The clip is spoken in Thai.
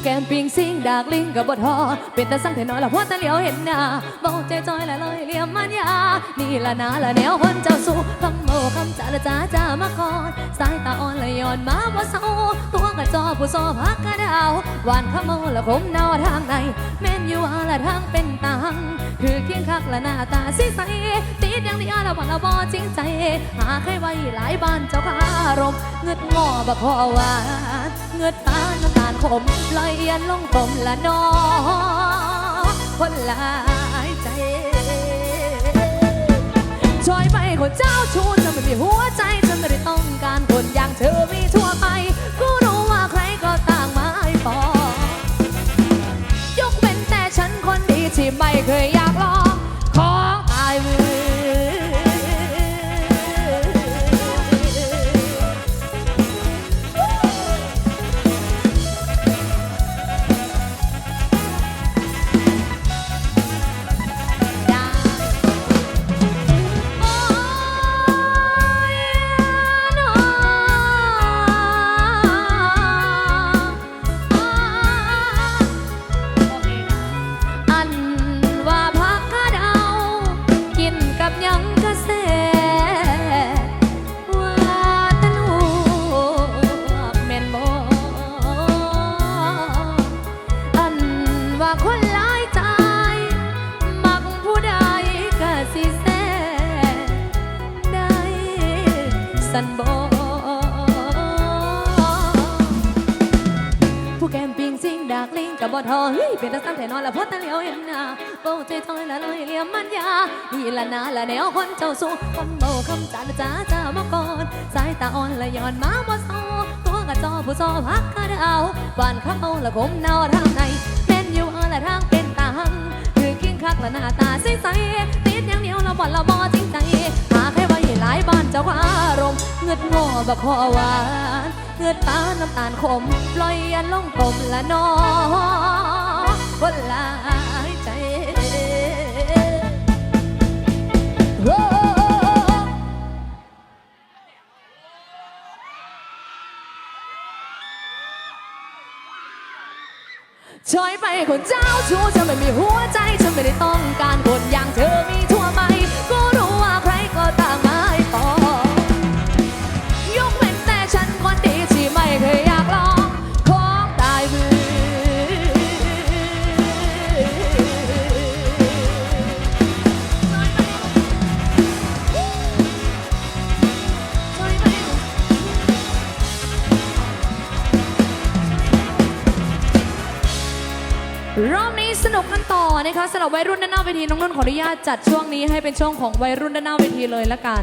ู้แก้มปิงซิงดากลิงกับบทอเป็นตาสั่งเทน้อยละพราะตาเหลียวเห็นหน้าเบาใจจอยละเลยเลียมมันยานี่ละนาละแนวคนเจ้าสู้คำโมคำจาละจ้าจ้ามาก่อนสายตาอ่อนละย้อนมาว่าเศร้าตัว กระจอผู้ซอพักกระดาวหวานขมละคมนอทางในแม่นอยู่อาละทางเป็นตังคือเคียงคักละหน้าตาสีใสติดย่างดียวละวันละบอจริงใจ หาใครไว้หลายบ้านเจ้าคารมเงืดงอบักคอหวานเงืดตาน้ำตาลขมลอยเอียนลงตมละนอคนหลายใจช่วยไปคนเจ้าชู ที่ไม่ งซิงดากลิงกับบอทอเฮ้ยเป็นตาซ้ำแถนอนละพราะตาเหลียวเห็นหน้าเบาใจถอยละลอยเหลี่ยมมันยานี่ละนาละแนวคนเจ้าสู้คำเบาคำจาจ้าจ้ามาก่อนสายตาอ่อนละย้อนมาบ่ซอตัวกระจอผู้ซอพักกระดาวบานเข้าละคมนอทางในแม่นอยู่เออละทางเป็นตาหังคือกินคักละหน้าตาใสๆติดอย่างเดียวละบ่อนละบอจริงใจหาใครไว้หลายบ้านเจ้าอารมณ์เงืดงอบักคอหวา เงืดตาน้ำตาลขมปล่อยอันลงกลมละนอคนลายใจโอ้ช่วยไปคนเจ้าชู้ฉันไม่มีหัวใจฉันไม่ได้ต้อง รอบนี้สนุกกันต่อนะคะสำหรับวัยรุ่นด้านหน้าเวทีน้องนุ่นขออนุญาตจัดช่วงนี้ให้เป็นช่วงของวัยรุ่นด้านหน้าเวทีเลยละกัน